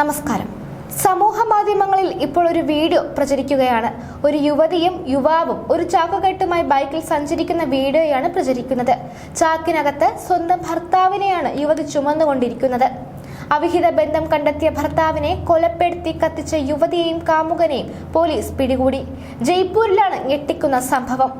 നമസ്കാരം. സമൂഹ മാധ്യമങ്ങളിൽ ഇപ്പോൾ ഒരു വീഡിയോ പ്രചരിക്കുകയാണ്. ഒരു യുവതിയും യുവാവും ഒരു ചാക്കുകെട്ടുമായി ബൈക്കിൽ സഞ്ചരിക്കുന്ന വീഡിയോയാണ് പ്രചരിക്കുന്നത്. ചാക്കിനകത്ത് സ്വന്തം ഭർത്താവിനെയാണ് യുവതി ചുമന്നുകൊണ്ടിരിക്കുന്നത്. അവിഹിത ബന്ധം കണ്ടെത്തിയ ഭർത്താവിനെ കൊലപ്പെടുത്തി കത്തിച്ച യുവതിയെയും കാമുകനെയും പോലീസ് പിടികൂടി. ജയ്പൂരിലാണ് ഞെട്ടിക്കുന്ന സംഭവം.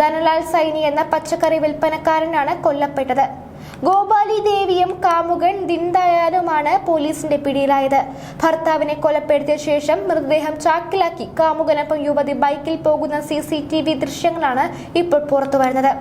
ധനലാൽ സൈനി എന്ന പച്ചക്കറി വിൽപ്പനക്കാരനാണ് കൊല്ലപ്പെട്ടത്. ഗോപാലി ദേവിയും കാമുകൻ ദിൻദയാലുമാണ് പോലീസിന്റെ പിടിയിലായത്. ഭർത്താവിനെ കൊലപ്പെടുത്തിയ ശേഷം മൃതദേഹം ചാക്കിലാക്കി കാമുകനൊപ്പം യുവതി ബൈക്കിൽ പോകുന്ന സി സി ടി വി ദൃശ്യങ്ങളാണ് ഇപ്പോൾ പുറത്തു വരുന്നത്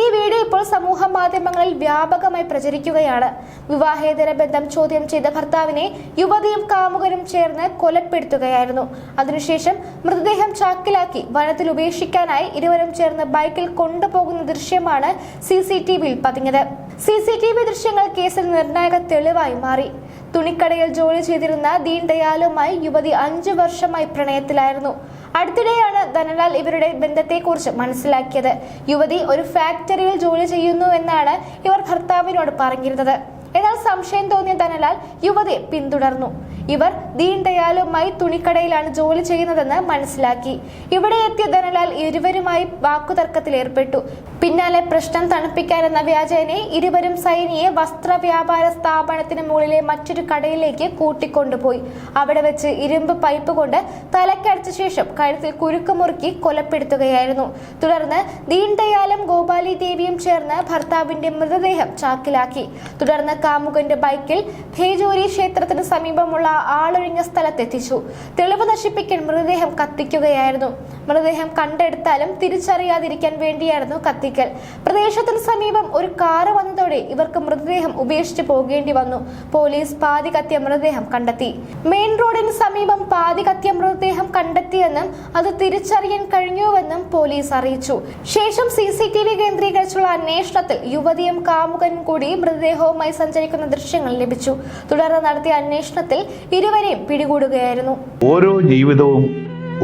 ഈ വീഡിയോ ഇപ്പോൾ സമൂഹ മാധ്യമങ്ങളിൽ വ്യാപകമായി പ്രചരിക്കുകയാണ്. വിവാഹേതര ബന്ധം ചോദ്യം ചെയ്ത ഭർത്താവിനെ യുവതിയും കാമുകനും ചേർന്ന് കൊലപ്പെടുത്തുകയായിരുന്നു. അതിനുശേഷം മൃതദേഹം ചാക്കിലാക്കി വനത്തിൽ ഉപേക്ഷിക്കാനായി ഇരുവരും ചേർന്ന് ബൈക്കിൽ കൊണ്ടുപോകുന്ന ദൃശ്യമാണ് സി സി ടി വിയിൽ പതിഞ്ഞത്. സി സി ടി വി ദൃശ്യങ്ങൾ കേസിൽ നിർണായക തെളിവായി മാറി. തുണിക്കടയിൽ ജോലി ചെയ്തിരുന്ന ദീൻ ദയാലുമായി യുവതി അഞ്ചു വർഷമായി പ്രണയത്തിലായിരുന്നു. അടുത്തിടെയാണ് ധനലാൽ ഇവരുടെ ബന്ധത്തെക്കുറിച്ച് മനസ്സിലാക്കിയത്. യുവതി ഒരു ഫാക്ടറിയിൽ ജോലി ചെയ്യുന്നു എന്നാണ് ഇവർ ഭർത്താവിനോട് പറഞ്ഞിരുന്നത്. എന്നാൽ സംശയം തോന്നിയ ധനലാൽ യുവതിയെ പിന്തുടർന്നു. ഇവർ ദീൻ ദയാലുമായി തുണിക്കടയിലാണ് ജോലി ചെയ്യുന്നതെന്ന് മനസ്സിലാക്കി. ഇവിടെ എത്തിയ ധനലാൽ ഇരുവരുമായി വാക്കുതർക്കത്തിൽ ഏർപ്പെട്ടു. പിന്നാലെ പ്രശ്നം തണുപ്പിക്കാനെന്ന വ്യാജേനെ ഇരുവരും സൈനിയെ വസ്ത്രവ്യാപാര സ്ഥാപനത്തിന് മുകളിലെ മറ്റൊരു കടയിലേക്ക് കൂട്ടിക്കൊണ്ടുപോയി. അവിടെ വെച്ച് ഇരുമ്പ് പൈപ്പ് കൊണ്ട് തലക്കടിച്ച ശേഷം കഴുത്തിൽ കുരുക്ക് മുറുക്കി കൊലപ്പെടുത്തുകയായിരുന്നു. തുടർന്ന് ദീൻ ദയാലും ഗോപാലി ദേവിയും ചേർന്ന് ഭർത്താവിന്റെ മൃതദേഹം ചാക്കിലാക്കി. തുടർന്ന് കാമുകന്റെ ബൈക്കിൽ ഭേജോരി ക്ഷേത്രത്തിന് സമീപമുള്ള ആളൊഴിഞ്ഞ സ്ഥലത്തെത്തിച്ചു. തെളിവ് നശിപ്പിക്കാൻ മൃതദേഹം കത്തിക്കുകയായിരുന്നു. മൃതദേഹം കണ്ടെടുത്താലും തിരിച്ചറിയാതിരിക്കാൻ വേണ്ടിയായിരുന്നു കത്തിക്കൽ. പ്രദേശത്തിന് സമീപം ഒരു കാറ് വന്നതോടെ ഇവർക്ക് മൃതദേഹം ഉപേക്ഷിച്ച് പോകേണ്ടി വന്നു. പോലീസ് പാതി കത്തിയ മൃതദേഹം കണ്ടെത്തി. മെയിൻ റോഡിന് സമീപം പാതി കത്തിയ മൃതദേഹം കണ്ടെത്തിയെന്നും അത് തിരിച്ചറിയാൻ കഴിഞ്ഞുവെന്നും പോലീസ് അറിയിച്ചു. ശേഷം സി സി ടി വി കേന്ദ്രീകരിച്ചുള്ള അന്വേഷണത്തിൽ യുവതിയും കാമുകനും കൂടി മൃതദേഹവുമായി സഞ്ചരിക്കുന്ന ദൃശ്യങ്ങൾ ലഭിച്ചു. തുടർന്ന് നടത്തിയ അന്വേഷണത്തിൽ ഇരുവരെയും പിടികൂടുകയായിരുന്നു. ഓരോ ജീവിതവും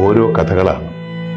ഓരോ കഥകളാണ്.